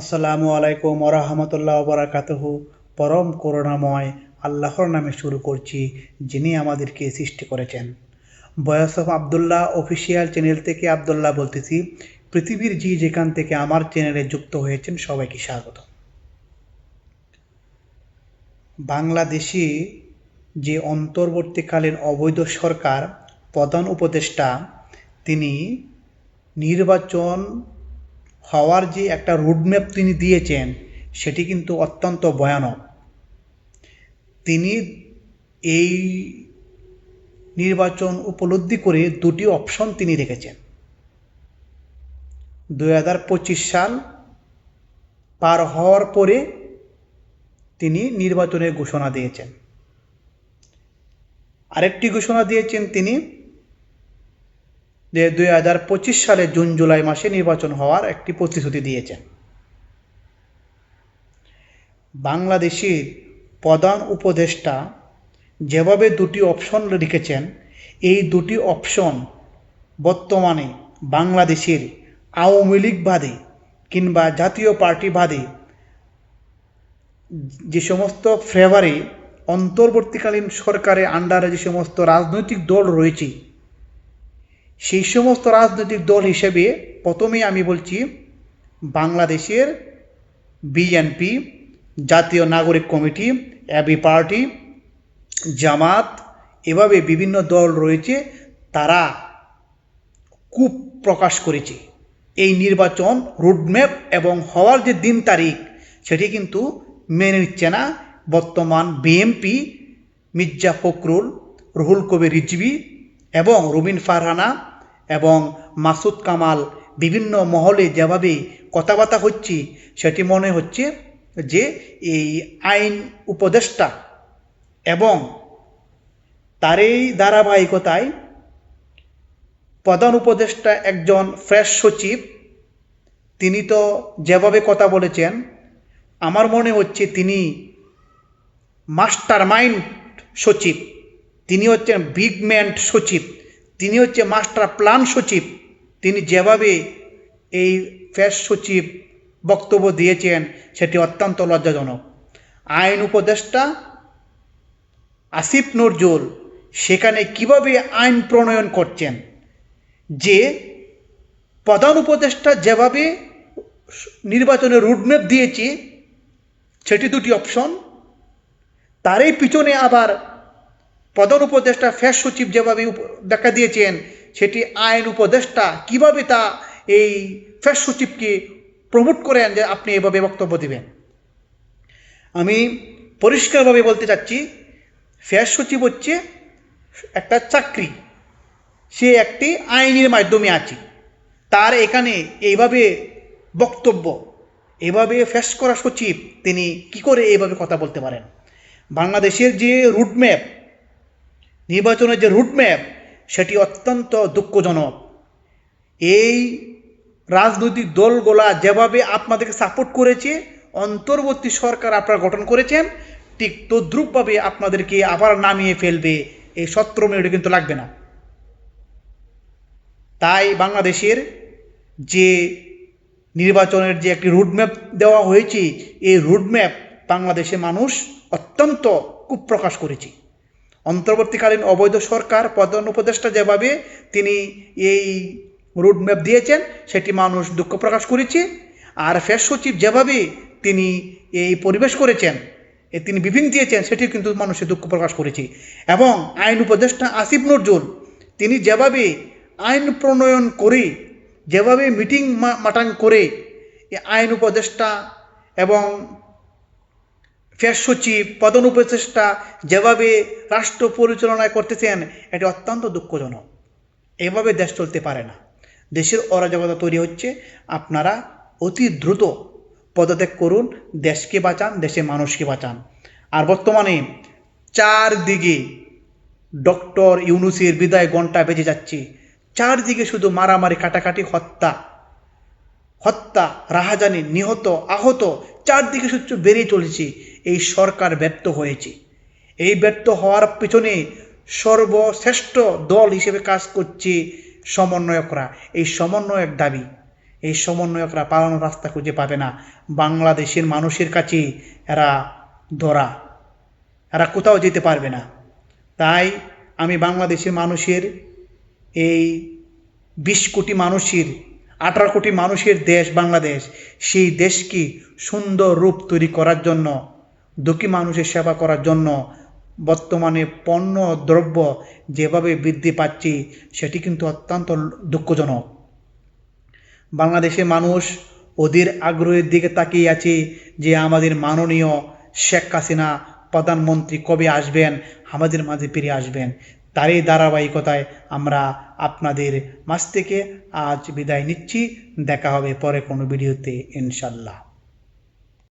আসসালামু আলাইকুম ওরহমতুল্লাহ বরাকাতহু। পরম করুণাময় আল্লাহর নামে শুরু করছি, যিনি আমাদেরকে সৃষ্টি করেছেন। বয়স অফ আবদুল্লাহ অফিসিয়াল চ্যানেল থেকে আবদুল্লাহ বলতেছি, পৃথিবীর যে যেখান থেকে আমার চ্যানেলে যুক্ত হয়েছেন, সবাইকে স্বাগত। বাংলাদেশে যে অন্তর্বর্তীকালীন অবৈধ সরকার প্রধান উপদেষ্টা, তিনি নির্বাচন হওয়ার যে একটা রুটম্যাপ তিনি দিয়েছেন, সেটি কিন্তু অত্যন্ত ভয়ানক। তিনি এই নির্বাচন উপলব্ধি করে দুটি অপশন তিনি রেখেছেন। দুই হাজার পঁচিশ সাল পার হওয়ার পরে তিনি নির্বাচনের ঘোষণা দিয়েছেন। আরেকটি ঘোষণা দিয়েছেন তিনি যে দুই হাজার পঁচিশ সালে জুন, জুলাই মাসে নির্বাচন হওয়ার একটি প্রতিশ্রুতি দিয়েছেন বাংলাদেশের প্রধান উপদেষ্টা যেভাবে দুটি অপশন রেখেছেন, এই দুটি অপশন বর্তমানে বাংলাদেশের আওয়ামী লীগ বাদে কিংবা জাতীয় পার্টি বাদে যে সমস্ত ফেভারে অন্তর্বর্তীকালীন সরকারের আন্ডারে যে সমস্ত রাজনৈতিক দল রয়েছে সেই সমস্ত রাজনৈতিক দল হিসেবে প্রথমেই আমি বলছি বাংলাদেশের বিএনপি জাতীয় নাগরিক কমিটি অ্যাবি পার্টি জামাত, এভাবে বিভিন্ন দল রয়েছে, তারা কূপ প্রকাশ করেছে। এই নির্বাচন রুটম্যাপ এবং হওয়ার যে দিন তারিখ, সেটি কিন্তু মেনে নিচ্ছে না বর্তমান বিএমপি মির্জা ফখরুল, রুহুল কবির রিজভি এবং রুবিন ফারহানা এবং মাসুদ কামাল বিভিন্ন মহলে যেভাবে কথাবার্তা হচ্ছে, সেটি মনে হচ্ছে যে এই আইন উপদেষ্টা এবং তার এই ধারাবাহিকতায় প্রধান উপদেষ্টা একজন ফ্রেশ সচিব, তিনি তো যেভাবে কথা বলেছেন, আমার মনে হচ্ছে তিনি মাস্টার মাইন্ড সচিব। তিনি হচ্ছেন বিগ ম্যান সচিব, তিনি হচ্ছে মাস্টার প্ল্যান সচিব, তিনি যেভাবে এই ফ্যাস সচিব বক্তব্য দিয়েছেন, সেটি অত্যন্ত লজ্জাজনক। আইন উপদেষ্টা আসিফ নজরুল সেখানে কীভাবে আইন প্রণয়ন করছেন, যে প্রধান উপদেষ্টা যেভাবে নির্বাচনের রুটম্যাপ দিয়েছে, সেটি দুটি অপশন তারই পিছনে আবার প্রধান উপদেষ্টা ফ্যাস সচিব যেভাবে দেখা দিয়েছেন, সেটি আইন উপদেষ্টা কীভাবে তা এই ফ্যাস সচিবকে প্রমোট করেন যে আপনি এভাবে বক্তব্য দেবেন? আমি পরিষ্কারভাবে বলতে চাচ্ছি ফ্যাস সচিব হচ্ছে একটা চাকরি। সে একটি আইনের মাধ্যমে আছে। তার এখানে এইভাবে বক্তব্য, এভাবে ফ্যাস করা সচিব, তিনি কি করে এইভাবে কথা বলতে পারেন? বাংলাদেশের যে রুটম্যাপ নির্বাচনের যে রুটম্যাপ, সেটি অত্যন্ত দুঃখজনক। এই রাজনৈতিক দলগুলা যেভাবে আপনাদেরকে সাপোর্ট করেছে, অন্তর্বর্তী সরকার আপনারা গঠন করেছেন, ঠিক তদ্রুপভাবে আপনাদেরকে আবার নামিয়ে ফেলবে, এই সতেরো মিনিটে কিন্তু লাগবে না। তাই বাংলাদেশের যে নির্বাচনের যে একটি রুটম্যাপ দেওয়া হয়েছে, এই রুটম্যাপ বাংলাদেশের মানুষ অত্যন্ত কুপ্রকাশ করেছে। অন্তর্বর্তীকালীন অবৈধ সরকার প্রধান উপদেষ্টা যেভাবে তিনি এই রুটম্যাপ দিয়েছেন, সেটি মানুষ দুঃখ প্রকাশ করেছে। আর ফের সচিব যেভাবে তিনি এই পরিবেশ করেছেন তিনি বিভিন্ন দিয়েছেন সেটি কিন্তু মানুষের দুঃখ প্রকাশ করেছে। এবং আইন উপদেষ্টা আসিফ নজরুল, তিনি যেভাবে আইন প্রণয়ন করে, যেভাবে মিটিং মাটাং করে আইন উপদেষ্টা এবং ফের সচিব প্রধান উপদেষ্টা যেভাবে রাষ্ট্র পরিচালনা করতেছেন, এটি অত্যন্ত দুঃখজনক। এভাবে দেশ চলতে পারে না। দেশের অরাজকতা তৈরি হচ্ছে। আপনারা অতি দ্রুত পদত্যাগ করুন, দেশকে বাঁচান, দেশের মানুষকে বাঁচান। আর বর্তমানে চারদিকে ডক্টর ইউনুসের বিদায় ঘণ্টা বেজে যাচ্ছে। চারদিকে শুধু মারামারি কাটাকাটি হত্যা। হত্যা, রাহাজানি, নিহত, আহত চারদিকে সূত্র বেরিয়ে চলেছে। এই সরকার ব্যর্থ হয়েছে। এই ব্যর্থ হওয়ার পিছনে সর্বশ্রেষ্ঠ দল হিসেবে কাজ করছে সমন্বয়করা। এই সমন্বয়ক দাবি, এই সমন্বয়করা পালানোর রাস্তা খুঁজে পাবে না। বাংলাদেশের মানুষের কাছে এরা ধরা, এরা কোথাও যেতে পারবে না। তাই আমি বাংলাদেশের মানুষের, এই বিশ কোটি মানুষের আঠারো কোটি মানুষের দেশ বাংলাদেশ। সেই দেশকে সুন্দর রূপ তৈরি করার জন্য, দুঃখী মানুষের সেবা করার জন্য, বর্তমানে পণ্য দ্রব্য যেভাবে বৃদ্ধি পাচ্ছে, সেটি কিন্তু অত্যন্ত দুঃখজনক। বাংলাদেশের মানুষ ওদের আগ্রহের দিকে তাকিয়ে আছে যে আমাদের মাননীয় শেখ হাসিনা প্রধানমন্ত্রী কবে আসবেন, আমাদের মাঝে ফিরে আসবেন। তারই ধারাবাহিকতায় আমরা আপনাদের মাছ থেকে আজ বিদায় নিচ্ছি। দেখা হবে পরে কোনো ভিডিওতে ইনশাল্লাহ